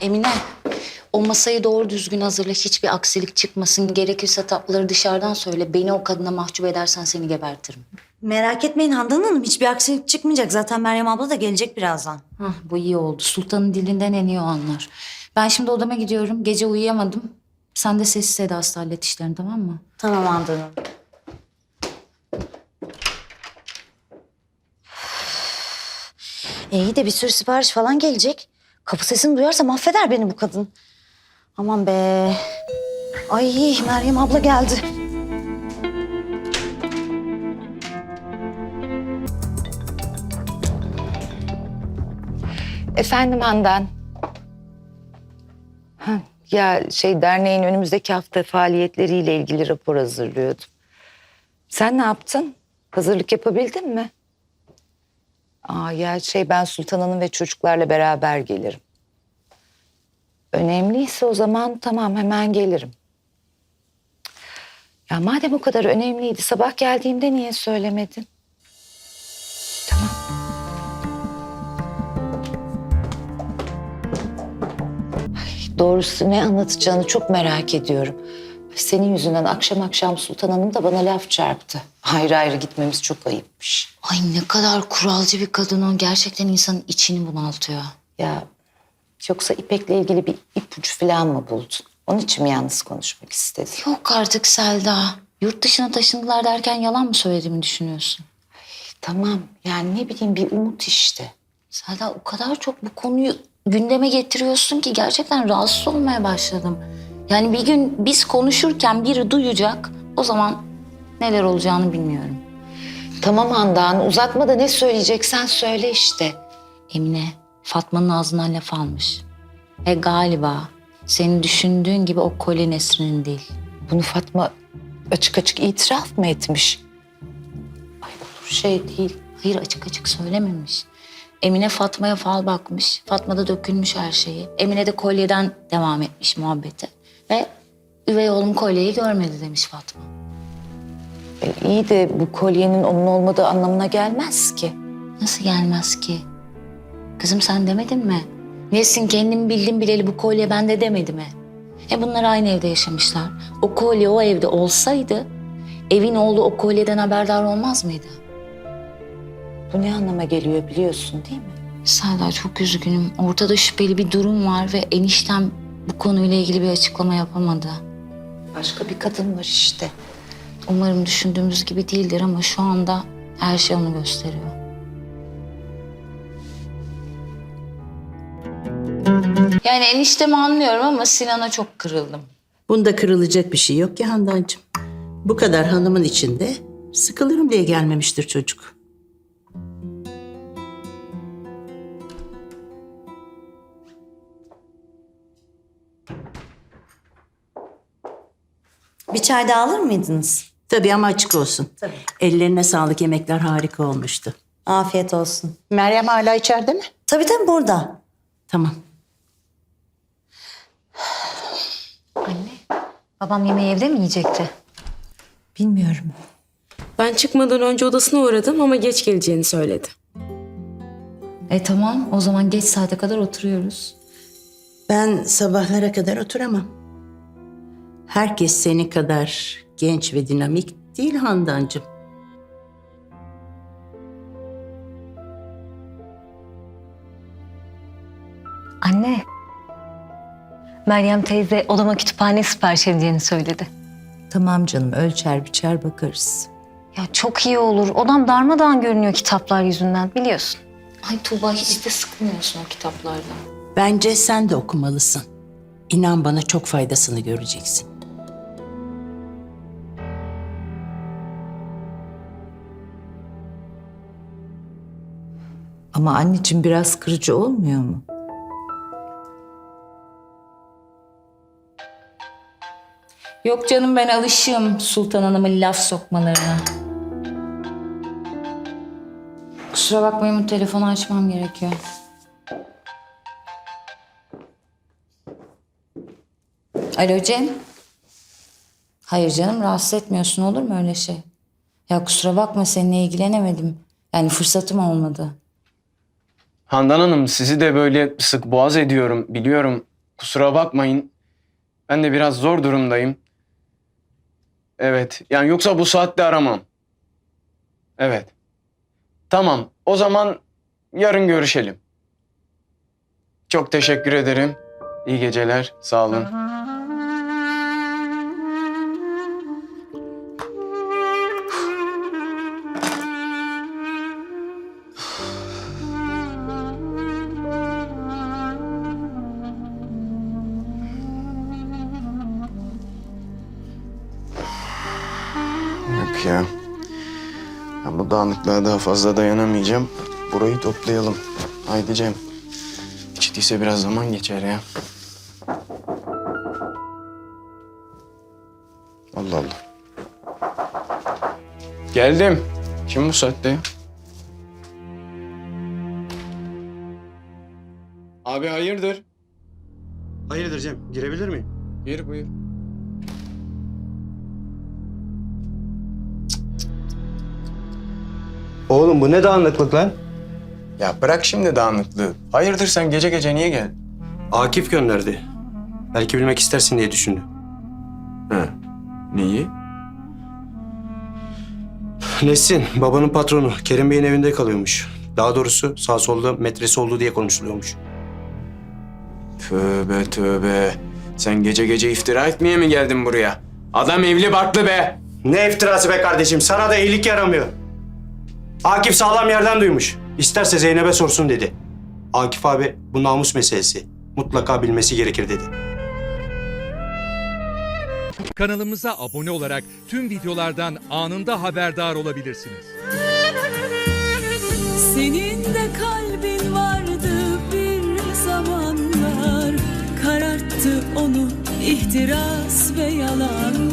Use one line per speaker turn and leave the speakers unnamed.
Emine, o masayı doğru düzgün hazırla. Hiçbir aksilik çıkmasın. Gerekirse tatlıları dışarıdan söyle. Beni o kadına mahcup edersen seni gebertirim.
Merak etmeyin Handan Hanım hiçbir aksilik çıkmayacak. Zaten Meryem abla da gelecek birazdan.
Hah, bu iyi oldu. Sultanın dilinden en iyi o anlar. Ben şimdi odama gidiyorum. Gece uyuyamadım. Sen de sessiz sedasız hallet işlerini tamam mı?
Tamam Handan Hanım. E, İyi de bir sürü sipariş falan gelecek. Kapı sesini duyarsa mahveder beni bu kadın. Aman be. Ay Meryem abla geldi.
Efendim Handan. Ha, ya şey derneğin önümüzdeki hafta faaliyetleriyle ilgili rapor hazırlıyordum. Sen ne yaptın? Hazırlık yapabildin mi? Aa ya şey ben Sultan Hanım ve çocuklarla beraber gelirim. Önemliyse o zaman tamam hemen gelirim. Ya madem o kadar önemliydi sabah geldiğimde niye söylemedin? Doğrusu ne anlatacağını çok merak ediyorum. Senin yüzünden akşam akşam Sultan Hanım da bana laf çarptı. Ayrı ayrı gitmemiz çok ayıpmış.
Ay ne kadar kuralcı bir kadın o. Gerçekten insanın içini bunaltıyor.
Ya yoksa İpek'le ilgili bir ipucu falan mı buldun? Onun için mi yalnız konuşmak istedin?
Yok artık Selda. Yurt dışına taşındılar derken yalan mı söylediğimi düşünüyorsun?
Tamam yani ne bileyim bir umut işte.
Selda o kadar çok bu konuyu gündeme getiriyorsun ki gerçekten rahatsız olmaya başladım. Yani bir gün biz konuşurken biri duyacak. O zaman neler olacağını bilmiyorum.
Tamam Handan uzatma da ne söyleyeceksen söyle işte.
Emine Fatma'nın ağzından laf almış. Ve galiba senin düşündüğün gibi o kolye Nesrin'in değil.
Bunu Fatma açık açık itiraf mı etmiş?
Ay olur şey değil. Hayır açık açık söylememiş. Emine Fatma'ya fal bakmış. Fatma da dökülmüş her şeyi. Emine de kolyeden devam etmiş muhabbete. Ve üvey oğlum kolyeyi görmedi demiş Fatma.
E, iyi de bu kolyenin onun olmadığı anlamına gelmez ki.
Nasıl gelmez ki? Kızım sen demedin mi? Nesin kendim bildim bileli bu kolye bende demedi mi? E bunlar aynı evde yaşamışlar. O kolye o evde olsaydı evin oğlu o kolyeden haberdar olmaz mıydı?
Bu ne anlama geliyor biliyorsun değil mi?
Selda çok üzgünüm. Ortada şüpheli bir durum var ve eniştem bu konuyla ilgili bir açıklama yapamadı.
Başka bir kadın var işte.
Umarım düşündüğümüz gibi değildir ama şu anda her şey onu gösteriyor. Yani eniştemi anlıyorum ama Sinan'a çok kırıldım.
Bunda kırılacak bir şey yok ki Handancığım. Bu kadar hanımın içinde sıkılırım diye gelmemiştir çocuk.
Bir çay daha alır mıydınız?
Tabii ama açık olsun. Ellerine sağlık yemekler harika olmuştu.
Afiyet olsun.
Meryem hala içeride mi?
Tabii tabii burada.
Tamam.
Babam yemeği evde mi yiyecekti?
Bilmiyorum.
Ben çıkmadan önce odasına uğradım ama geç geleceğini söyledi.
E tamam o zaman geç saate kadar oturuyoruz.
Ben sabahlara kadar oturamam. Herkes seni kadar genç ve dinamik değil Handancığım.
Anne. Meryem teyze odama kütüphane sipariş edeceğini söyledi.
Tamam canım ölçer biçer bakarız.
Ya çok iyi olur. Odam darmadağın görünüyor kitaplar yüzünden biliyorsun.
Ay Tuğba hiç de sıkılmıyorsun o kitaplardan.
Bence sen de okumalısın. İnan bana çok faydasını göreceksin.
Ama anneciğim biraz kırıcı olmuyor mu?
Yok canım ben alışığım Sultan Hanım'ın laf sokmalarına. Kusura bakmayın bu telefonu açmam gerekiyor. Alo Cem. Hayır canım rahatsız etmiyorsun olur mu öyle şey? Ya kusura bakma seninle ilgilenemedim. Yani fırsatım olmadı.
Handan Hanım sizi de böyle sık boğaz ediyorum biliyorum kusura bakmayın. Ben de biraz zor durumdayım. Evet. Yani yoksa bu saatte aramam. Evet. Tamam. O zaman yarın görüşelim. Çok teşekkür ederim. İyi geceler. Sağ olun. Ya. Ben bu dağınıklığa daha fazla dayanamayacağım. Burayı toplayalım. Haydi Cem. Hiç değilse biraz zaman geçer ya. Allah Allah. Geldim. Kim bu saatte ya? Abi hayırdır?
Hayırdır Cem, girebilir miyim?
Gir buyur.
Oğlum bu ne dağınıklık lan?
Ya bırak şimdi dağınıklığı. Hayırdır sen gece gece niye geldin?
Akif gönderdi. Belki bilmek istersin diye düşündü.
He. Neyi?
Nesin, babanın patronu Kerim Bey'in evinde kalıyormuş. Daha doğrusu sağ solda metresi oldu diye konuşuluyormuş.
Tövbe tövbe. Sen gece gece iftira etmeye mi geldin buraya? Adam evli barklı be.
Ne iftirası be kardeşim, sana da iyilik yaramıyor. Akif sağlam yerden duymuş. İsterse Zeynep'e sorsun dedi. Akif abi bu namus meselesi. Mutlaka bilmesi gerekir dedi.
Kanalımıza abone olarak tüm videolardan anında haberdar olabilirsiniz.
Senin de kalbin vardı bir zamanlar Kararttı onu ihtiras ve yalanlar